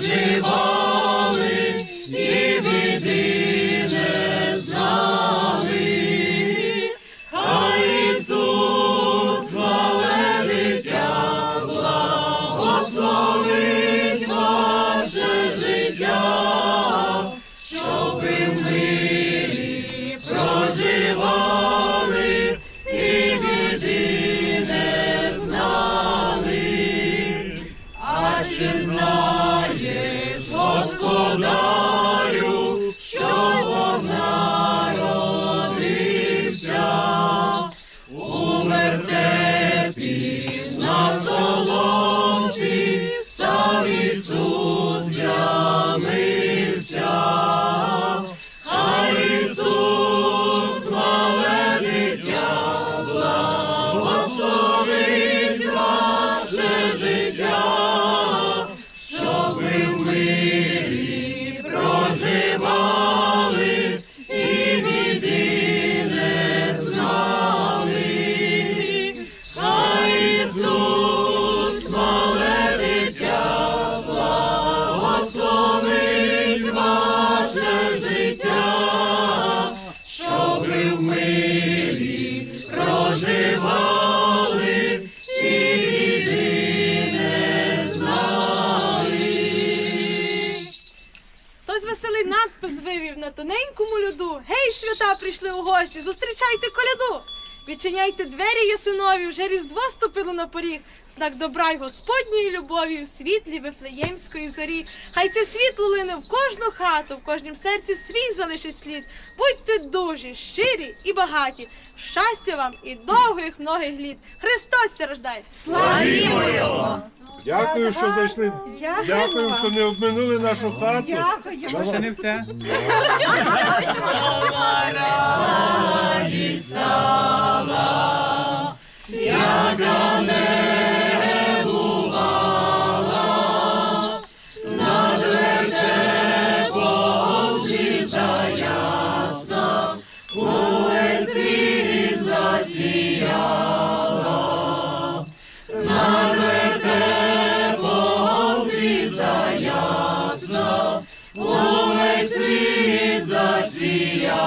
Jesus. Тоненькому льоду. Гей, свята прийшли у гості, зустрічайте коляду. Відчиняйте двері ясинові, вже різдво ступило на поріг. Знак добра й Господньої любові в світлі Вифлеємської зорі. Хай це світло лине в кожну хату, в кожнім серці свій залишить слід. Будьте дужі, щирі і багаті. Щастя вам і довгих многих літ. Христос рождає! Славімо його! Дякую, що зайшли. Дякую, що не обминули нашу хату. Ще не все. світ засіяла.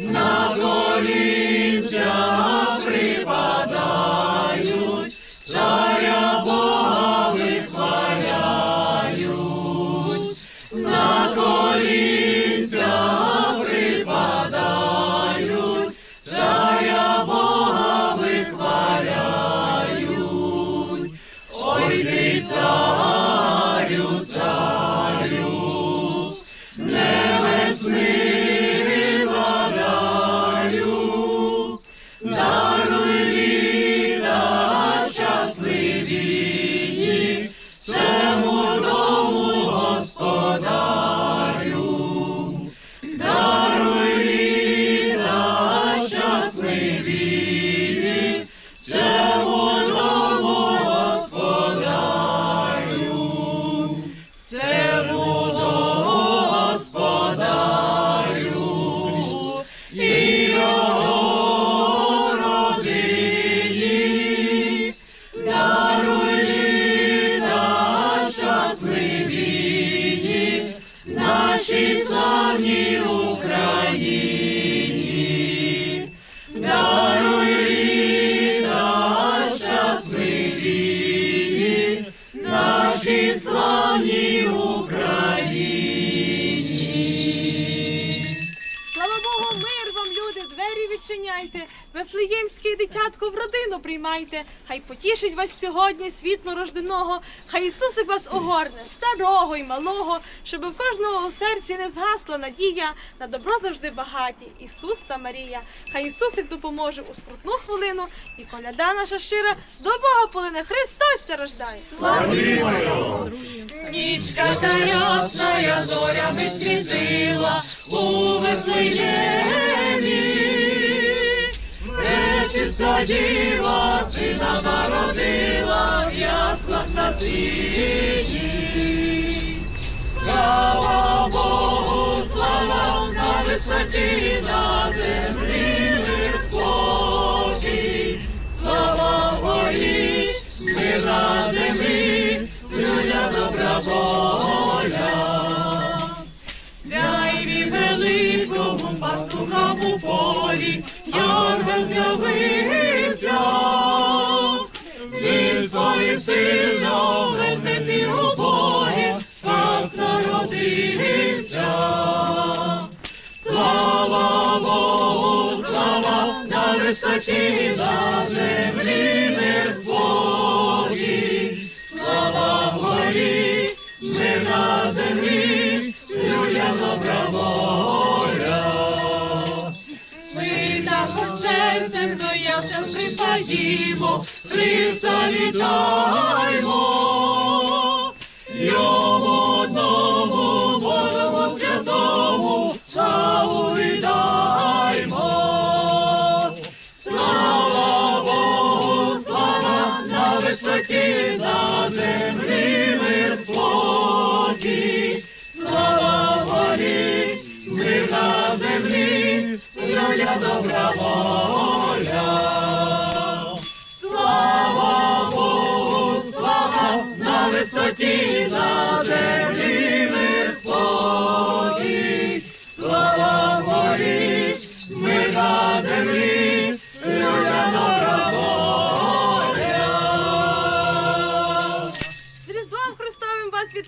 No. Слава даруй літа щасливі, нашій славній відчиняйте. Вифлеємське дитятко в родину приймайте. Хай потішить вас сьогодні світло рожденого. Хай Ісусик вас огорне, старого й малого, щоб в кожного у серці не згасла надія на добро завжди багаті. Ісус та Марія. Хай Ісусик допоможе у скрутну хвилину, і коляда наша щира до Бога полине. Христос ся рождає. Нічка та ясна, я зорями світила у Вифлеємі. Діва, сина народила, в яслах на сіні. Слава Богу, слава на висоті, на землі спокій. Слава горі, мир на землі, людям добра воля. Дай великому пастухам у полі, Йорга з'явився. Відповів сильно, у полі, так народився. Слава Богу, слава на висоті, землі мир Божий. Слава горі, мир на землі, ясен припадімо, Христа вітаймо. Йому одному, Богу святому, славу віддаймо. Слава Богу, слава на висоті, на землі мир спокій. Слава горі, мир на землі, людям добра воля. Слава Богу, слава на висоті,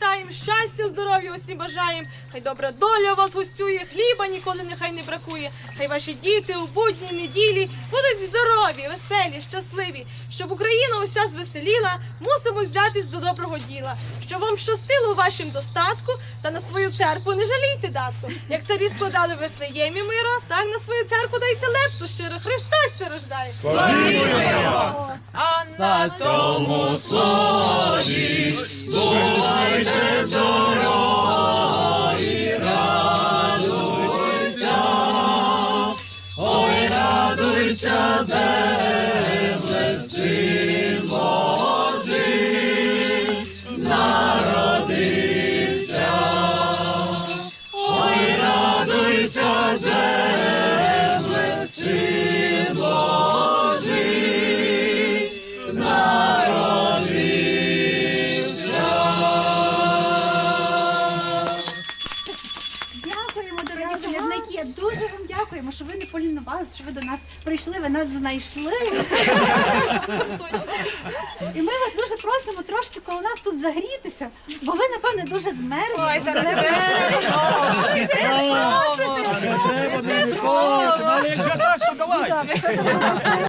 вітаємо, щастя, здоров'я усім бажаємо. Хай добра доля вас гостює, хліба ніколи нехай не бракує. Хай ваші діти у будні неділі будуть здорові, веселі, щасливі. Щоб Україна уся звеселіла, мусимо взятись до доброго діла. Щоб вам щастило у вашім достатку, та на свою церкву не жалійте датку. Як царі складали в Вифлеємі миро, так на свою церкву дайте лепту щиро. Христос рождає. А на Тому слові бувайте здорові, не полінувалися, що ви до нас прийшли, ви нас знайшли. І ми вас дуже просимо трошки коло нас тут загрітися, бо ви, напевне, дуже змерзли. Ой, треба, Просите, просите, просите.